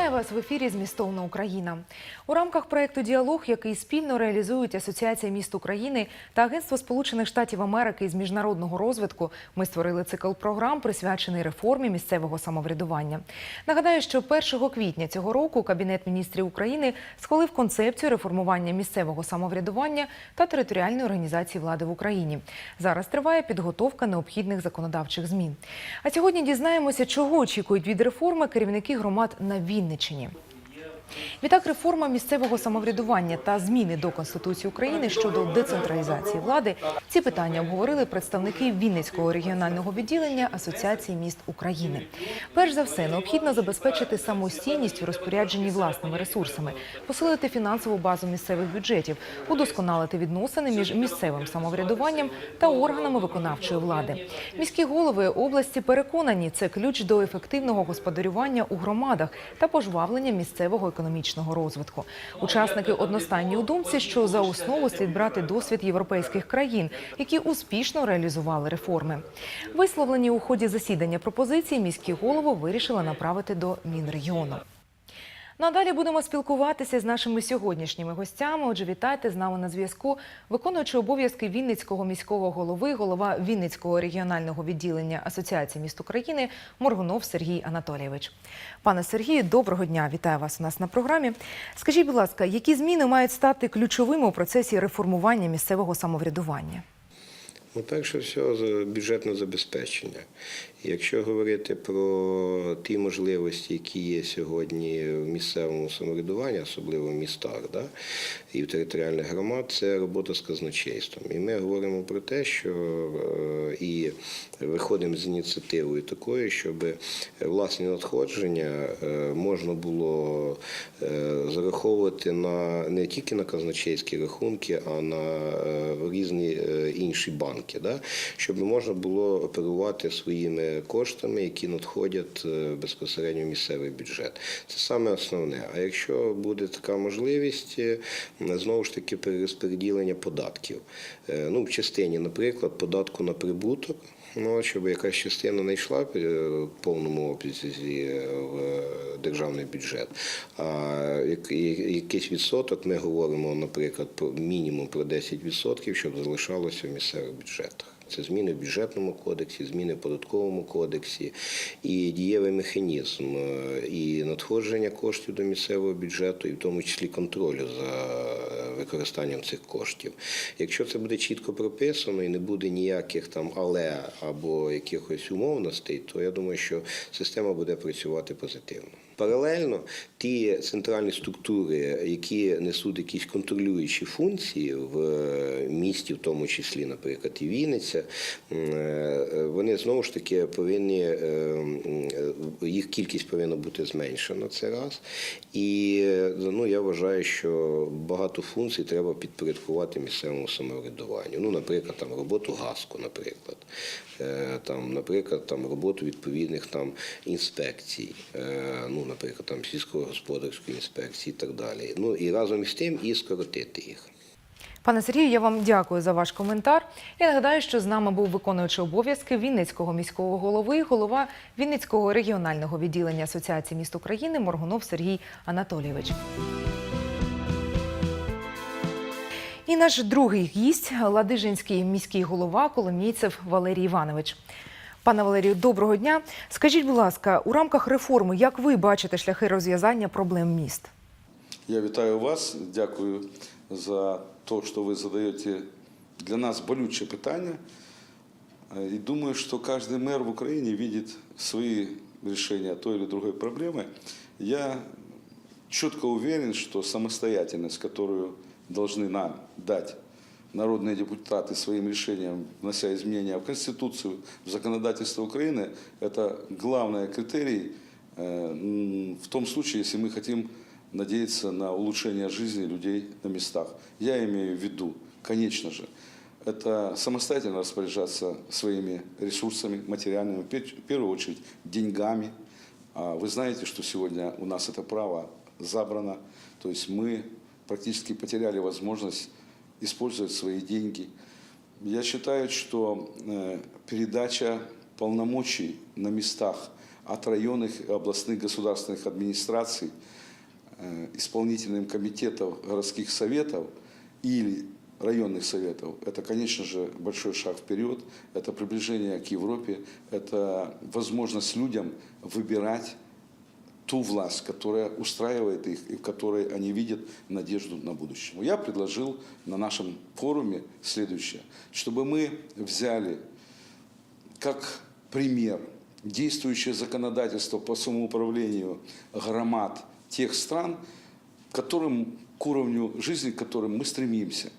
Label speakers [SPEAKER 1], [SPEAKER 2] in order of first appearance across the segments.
[SPEAKER 1] Вітаю вас в ефірі Змістовна Україна. У рамках проекту Діалог, який спільно реалізують Асоціація міст України та Агентство Сполучених Штатів Америки з міжнародного розвитку, ми створили цикл програм, присвячений реформі місцевого самоврядування. Нагадаю, що 1 квітня цього року Кабінет міністрів України схвалив концепцію реформування місцевого самоврядування та територіальної організації влади в Україні. Зараз триває підготовка необхідних законодавчих змін. А сьогодні дізнаємося, чого очікують від реформи керівники громад на Вінниччині. Вінниччині. Відтак, реформа місцевого самоврядування та зміни до Конституції України щодо децентралізації влади ці питання обговорили представники Вінницького регіонального відділення Асоціації міст України. Перш за все, необхідно забезпечити самостійність у розпорядженні власними ресурсами, посилити фінансову базу місцевих бюджетів, удосконалити відносини між місцевим самоврядуванням та органами виконавчої влади. Міські голови області переконані, це ключ до ефективного господарювання у громадах та пожвавлення місцевого економічного розвитку. Учасники одностайні у думці, що за основу слід брати досвід європейських країн, які успішно реалізували реформи. Висловлені у ході засідання пропозиції міські голови вирішили направити до Мінрегіону. Надалі будемо спілкуватися з нашими сьогоднішніми гостями. Отже, вітайте з нами на зв'язку. Виконуючи обов'язки Вінницького міського голови, голова Вінницького регіонального відділення Асоціації міст України Моргунов Сергій Анатолійович. Пане Сергію, доброго дня! Вітаю вас у нас на програмі. Скажіть, будь ласка, які зміни мають стати ключовими у процесі реформування місцевого самоврядування?
[SPEAKER 2] Ну, перше всього, бюджетне забезпечення. Якщо говорити про ті можливості, які є сьогодні в місцевому самоврядуванні, особливо в містах, да, і в територіальних громад, це робота з казначейством. І ми говоримо про те, що е, і виходимо з ініціативою такою, щоб власні надходження е, можна було е, зараховувати на не тільки на казначейські рахунки, а на різні інші банки, да? щоб можна було оперувати своїми коштами, які надходять е, безпосередньо в місцевий бюджет. Це саме основне. А якщо буде така можливість, е, знову ж таки перерозподілення податків. Е, Ну, в частині, наприклад, податку на прибуток. Ну, щоб якась частина не йшла в повному обсязі в державний бюджет, а якийсь відсоток ми говоримо, наприклад, про мінімум про 10%, щоб залишалося в місцевих бюджетах. Це зміни в бюджетному кодексі, зміни в податковому кодексі. І дієвий механізм е, і надходження коштів до місцевого бюджету, і в тому числі контролю за використанням цих коштів. Якщо це буде чітко прописано і не буде ніяких там але або якихось умовностей, то я думаю, що система буде працювати позитивно. Паралельно ті центральні структури, які несуть якісь контролюючі функції в місті, в тому числі, наприклад, і Вінниця, е, вони знову ж таки повинні е, їх кількість повинна бути зменшена це раз. І ну я вважаю, що багато функцій треба підпорядкувати місцевому самоврядуванню. Ну, наприклад, там роботу ГАСКу, наприклад, Е, там, наприклад, там роботу відповідних там інспекцій, е, ну, наприклад, там сільськогосподарської інспекції і так далі. Ну і разом із тим і скоротити їх.
[SPEAKER 1] Пане Сергію, я вам дякую за ваш коментар. Я нагадаю, що з нами був виконуючий обов'язки Вінницького міського голови, голова Вінницького регіонального відділення Асоціації міст України Моргунов Сергій Анатолійович. І наш другий гість Ладижинський міський голова Коломійцев Валерій Іванович. Пане Валерію, доброго дня. Скажіть, будь ласка, у рамках реформи, як ви бачите шляхи розв'язання проблем міст?
[SPEAKER 3] Я вітаю вас, дякую за те, що ви задаєте для нас болюче питання. И думаю, что каждый мэр в Украине видит свои решения той или другой проблемы. Я четко уверен, что самостоятельность, которую должны нам дать народные депутаты своим решением, внося изменения в Конституцию, в законодательство Украины, это главный критерий э, в том случае, если мы хотим надеяться на улучшение жизни людей на местах. Я имею в виду, конечно же, это самостоятельно распоряжаться своими ресурсами материальными, в первую очередь деньгами. А Вы знаете, что сегодня у нас это право забрано, то есть мы практически потеряли возможность использовать свои деньги. Я считаю, что э, передача полномочий на местах от районных и областных государственных администраций, э, исполнительным комитетов городских советов или районных советов, это, конечно же, большой шаг вперед, это приближение к Европе, это возможность людям выбирать ту власть, которая устраивает их и в которой они видят надежду на будущее. Я предложил на нашем форуме следующее, чтобы мы взяли как пример действующее законодательство по самоуправлению громад тех стран, которым, к уровню жизни, к которым мы стремимся.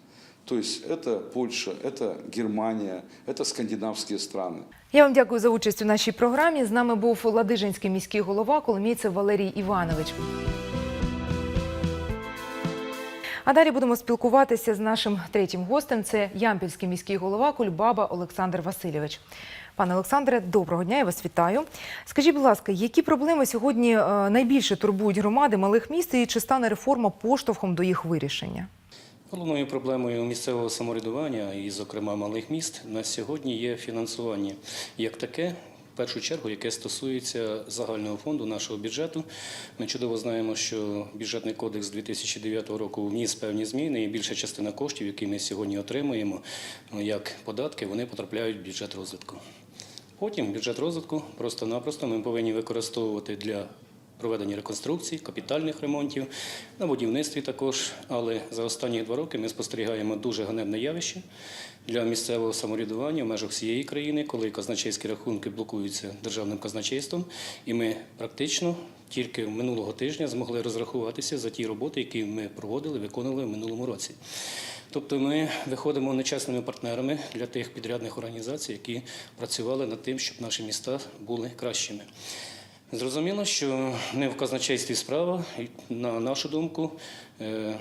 [SPEAKER 3] То есть это Польша, это Германия, это скандинавские страны.
[SPEAKER 1] Я вам дякую за участь у нашій програмі. З нами був Ладижинський міський голова Коломійцев Валерій Іванович. А далі будемо спілкуватися з нашим третім гостем. Це Ямпільський міський голова Кульбаба Олександр Васильович. Пане Олександре, доброго дня, я вас вітаю. Скажіть, будь ласка, які проблеми сьогодні е, найбільше турбують громади малих міст і чи стане реформа поштовхом до їх вирішення?
[SPEAKER 4] Головною проблемою місцевого самоврядування, і, зокрема, малих міст, на сьогодні є фінансування як таке. В першу чергу, яке стосується загального фонду нашого бюджету, ми чудово знаємо, що бюджетний кодекс 2009 року вніс певні зміни, і більша частина коштів, які ми сьогодні отримуємо, ну, як податки, вони потрапляють в бюджет розвитку. Потім бюджет розвитку просто-напросто ми повинні використовувати для проведення реконструкцій, капітальних ремонтів, на будівництві також. Але за останні два роки ми спостерігаємо дуже ганебне явище для місцевого самоврядування в межах всієї країни, коли казначейські рахунки блокуються державним казначейством, і ми практично тільки минулого тижня змогли розрахуватися за ті роботи, які ми проводили, виконували в минулому році. Тобто ми виходимо нечесними партнерами для тих підрядних організацій, які працювали над тим, щоб наші міста були кращими. Зрозуміло, що не в казначействі справа, на нашу думку, е,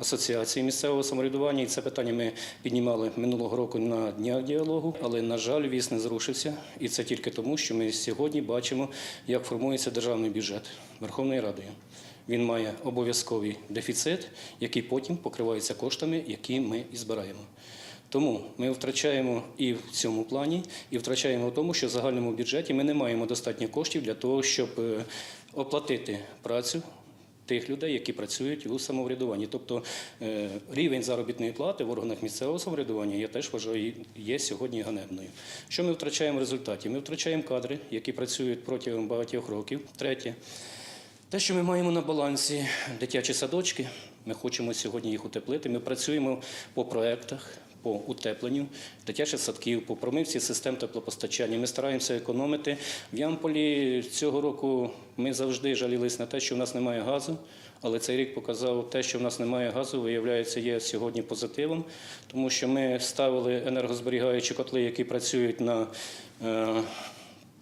[SPEAKER 4] Асоціації місцевого самоврядування, і це питання ми піднімали минулого року на днях діалогу, але, на жаль, віз не зрушився. І це тільки тому, що ми сьогодні бачимо, як формується державний бюджет Верховною Радою. Він має обов'язковий дефіцит, який потім покривається коштами, які ми і збираємо. Тому ми втрачаємо і в цьому плані, і втрачаємо в тому, що в загальному бюджеті ми не маємо достатньо коштів для того, щоб е, оплатити працю тих людей, які працюють у самоврядуванні. Тобто е, рівень заробітної плати в органах місцевого самоврядування, я теж вважаю, є сьогодні ганебною. Що ми втрачаємо в результаті? Ми втрачаємо кадри, які працюють протягом багатьох років. Третє. Те, що ми маємо на балансі дитячі садочки, ми хочемо сьогодні їх утеплити. Ми працюємо по проектах, по утепленню дитячих садків, по промивці систем теплопостачання. Ми стараємося економити. В Ямполі цього року ми завжди жалілись на те, що в нас немає газу. Але цей рік показав те, що в нас немає газу, виявляється, є сьогодні позитивом, тому що ми ставили енергозберігаючі котли, які працюють на е,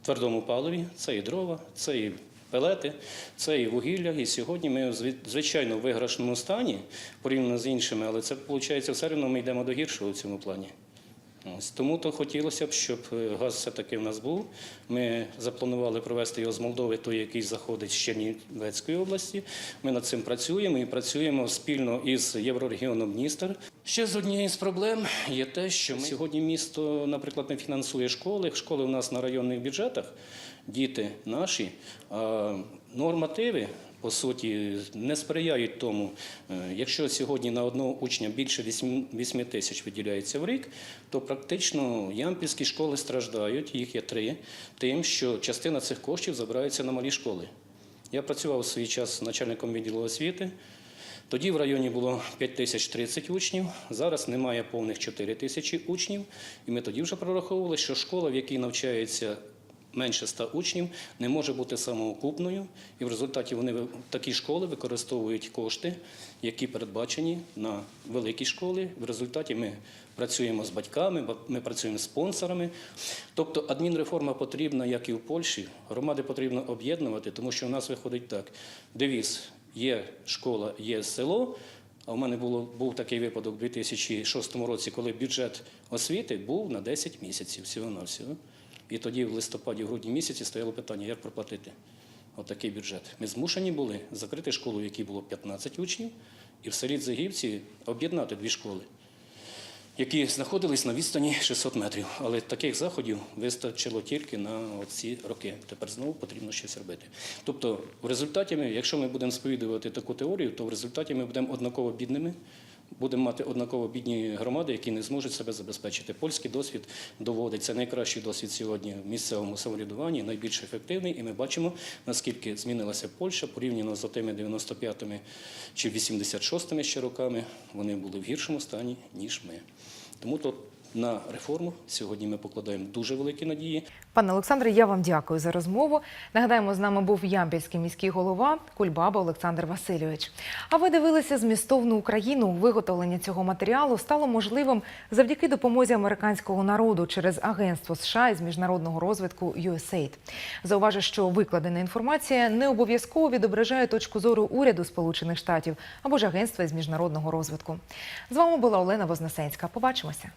[SPEAKER 4] твердому паливі. Це і дрова, це і пелети, це і вугілля. І сьогодні ми в звичайно в виграшному стані порівняно з іншими, але це виходить все одно ми йдемо до гіршого в цьому плані. Ось тому то хотілося б, щоб е, газ все-таки в нас був. Ми запланували провести його з Молдови, той, який заходить з Чернівецької області. Ми над цим працюємо і працюємо спільно із Єврорегіоном Дністер. Ще з однією з проблем є те, що ми сьогодні місто, наприклад, не фінансує школи. Школи у нас на районних бюджетах, діти наші, а нормативи по суті, не сприяють тому. Е, Якщо сьогодні на одного учня більше 8 тисяч виділяється в рік, то практично ямпільські школи страждають, їх є три, тим, що частина цих коштів забирається на малі школи. Я працював у свій час начальником відділу освіти. Тоді в районі було 5 тисяч 30 учнів, зараз немає повних 4 тисячі учнів. І ми тоді вже прораховували, що школа, в якій навчається менше 100 учнів, не може бути самоокупною. І в результаті вони такі школи використовують кошти, які передбачені на великі школи. В результаті ми працюємо з батьками, ба- ми працюємо з спонсорами. Тобто адмінреформа потрібна, як і в Польщі. Громади потрібно об'єднувати, тому що у нас виходить так: девіз є школа, є село. А у мене було, був такий випадок у 2006 році, коли бюджет освіти був на 10 місяців всього-навсього. І тоді в листопаді, в грудні місяці стояло питання, як проплатити отакий бюджет. Ми змушені були закрити школу, в якій було 15 учнів, і в селі Дзигівці об'єднати дві школи. які знаходились на відстані 600 метрів. Але таких заходів вистачило тільки на ці роки. Тепер знову потрібно щось робити. Тобто, в результаті, ми, якщо ми будемо сповідувати таку теорію, то в результаті ми будемо однаково бідними. Будемо мати однаково бідні громади, які не зможуть себе забезпечити. Польський досвід доводить це найкращий досвід сьогодні в місцевому самоврядуванні, найбільш ефективний. І ми бачимо, наскільки змінилася Польща порівняно з тими 95-ми чи 86-ми ще роками. Вони були в гіршому стані ніж ми. Тому то на реформу сьогодні ми покладаємо дуже великі надії.
[SPEAKER 1] Пане Олександре, я вам дякую за розмову. Нагадаємо, з нами був Ямпільський міський голова Кульбаба Олександр Васильович. А ви дивилися змістовну Україну. Виготовлення цього матеріалу стало можливим завдяки допомозі американського народу через агентство США із міжнародного розвитку USAID. Зауважу, що викладена інформація не обов'язково відображає точку зору уряду Сполучених Штатів або ж агентства із міжнародного розвитку. З вами була Олена Вознесенська. Побачимося.